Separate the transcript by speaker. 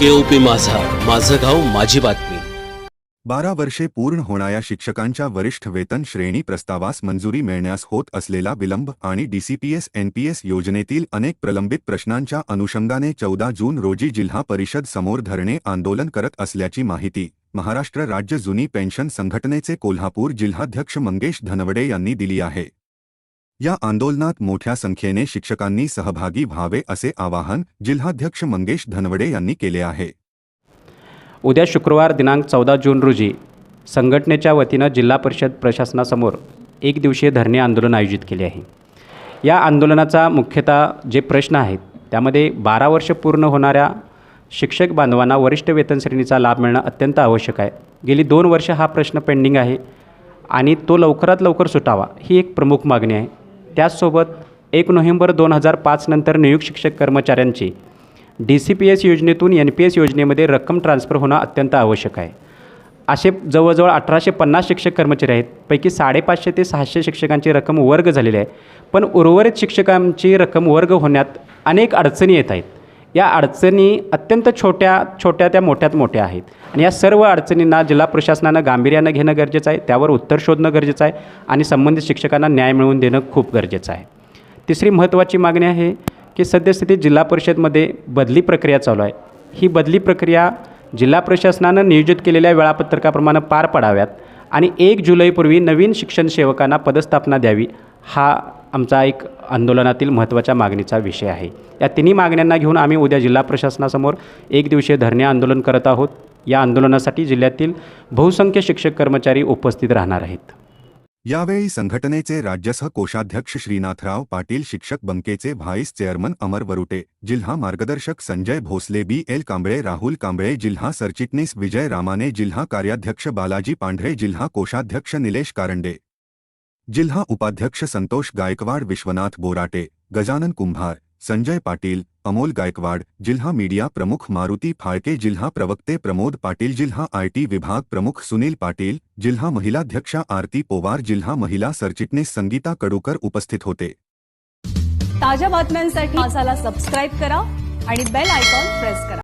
Speaker 1: केओपी माझा. माझं गाव माझी बातमी.
Speaker 2: बारा वर्षे पूर्ण होणाऱ्या शिक्षकांच्या वरिष्ठ वेतन श्रेणी प्रस्तावास मंजुरी मिळण्यास होत असलेला विलंब आणि डीसीपीएस एनपीएस योजनेतील अनेक प्रलंबित प्रश्नांच्या अनुषंगाने चौदा जून रोजी जिल्हा परिषद समोर धरणे आंदोलन करत असल्याची माहिती महाराष्ट्र राज्य जुनी पेन्शन संघटनेचे कोल्हापूर जिल्हाध्यक्ष मंगेश धनवडे यांनी दिली आहे. या आंदोलनात मोठ्या संख्येने शिक्षकांनी सहभागी व्हावे असे आवाहन जिल्हाध्यक्ष मंगेश धनवडे यांनी केले आहे.
Speaker 3: उद्या शुक्रवार दिनांक चौदा जून रोजी संघटनेच्या वतीनं जिल्हा परिषद प्रशासनासमोर एक दिवसीय धरणे आंदोलन आयोजित केले आहे. या आंदोलनाचा मुख्यतः जे प्रश्न आहेत त्यामध्ये बारा वर्ष पूर्ण होणाऱ्या शिक्षक बांधवांना वरिष्ठ वेतन श्रेणीचा लाभ मिळणं अत्यंत आवश्यक आहे. गेली दोन वर्ष हा प्रश्न पेंडिंग आहे आणि तो लवकरात लवकर सुटावा ही एक प्रमुख मागणी आहे. त्याचसोबत एक नोव्हेंबर दोन हजार पाच नंतर नियुक्त शिक्षक कर्मचाऱ्यांची डी सी पी एस योजनेतून एन पी एस योजनेमध्ये रक्कम ट्रान्स्फर होणं अत्यंत आवश्यक आहे. असे जवळजवळ अठराशे पन्नास शिक्षक कर्मचारी आहेत. पैकी साडेपाचशे ते सहाशे शिक्षकांची रक्कम वर्ग झालेली आहे. पण उर्वरित शिक्षकांची रक्कम वर्ग होण्यात अनेक अडचणी येत आहेत. या अडचणी अत्यंत छोट्या छोट्या त्या मोठ्यात मोठ्या आहेत. आणि या सर्व अडचणींना जिल्हा प्रशासनानं गांभीर्यानं घेणं गरजेचं आहे. त्यावर उत्तर शोधणं गरजेचं आहे आणि संबंधित शिक्षकांना न्याय मिळवून देणं खूप गरजेचं आहे. तिसरी महत्त्वाची मागणी आहे की सद्यस्थितीत जिल्हा परिषदमध्ये बदली प्रक्रिया चालू आहे. ही बदली प्रक्रिया जिल्हा प्रशासनानं नियोजित केलेल्या वेळापत्रकाप्रमाणे पार पाडाव्यात आणि एक जुलैपूर्वी नवीन शिक्षण सेवकांना पदस्थापना द्यावी हा आमचा एक आंदोलनातील महत्त्वाच्या मागणीचा विषय आहे. या तिन्ही मागण्यांना घेऊन आम्ही उद्या जिल्हा प्रशासनासमोर एक दिवशीय धरणे आंदोलन करत आहोत. या आंदोलनासाठी जिल्ह्यातील बहुसंख्य शिक्षक कर्मचारी उपस्थित राहणार आहेत.
Speaker 2: यावेळी संघटनेचे राज्यसह कोषाध्यक्ष श्रीनाथराव पाटील शिक्षक बंकेचे व्हाईस चेअरमन अमर वरुटे जिल्हा मार्गदर्शक संजय भोसले बी एल कांबळे राहुल कांबळे जिल्हा सरचिटणीस विजय रामाने जिल्हा कार्याध्यक्ष बालाजी पांढरे जिल्हा कोषाध्यक्ष निलेश कारंडे. जिल्हा उपाध्यक्ष संतोष गायकवाड, विश्वनाथ बोराटे, गजानन कुंभार, संजय पाटील, अमोल गायकवाड, जिल्हा मीडिया प्रमुख मारुती फाळके जिल्हा प्रवक्ते प्रमोद पाटील, जिल्हा आयटी विभाग प्रमुख सुनील पाटील, जिल्हा महिलाध्यक्षा आरती पोवार, जिल्हा महिला सरचिटणीस संगीता कडूकर उपस्थित होते.
Speaker 4: ताज्या बातम्यांसाठी सबस्क्राईब करा आणि बेल आयकॉन प्रेस करा.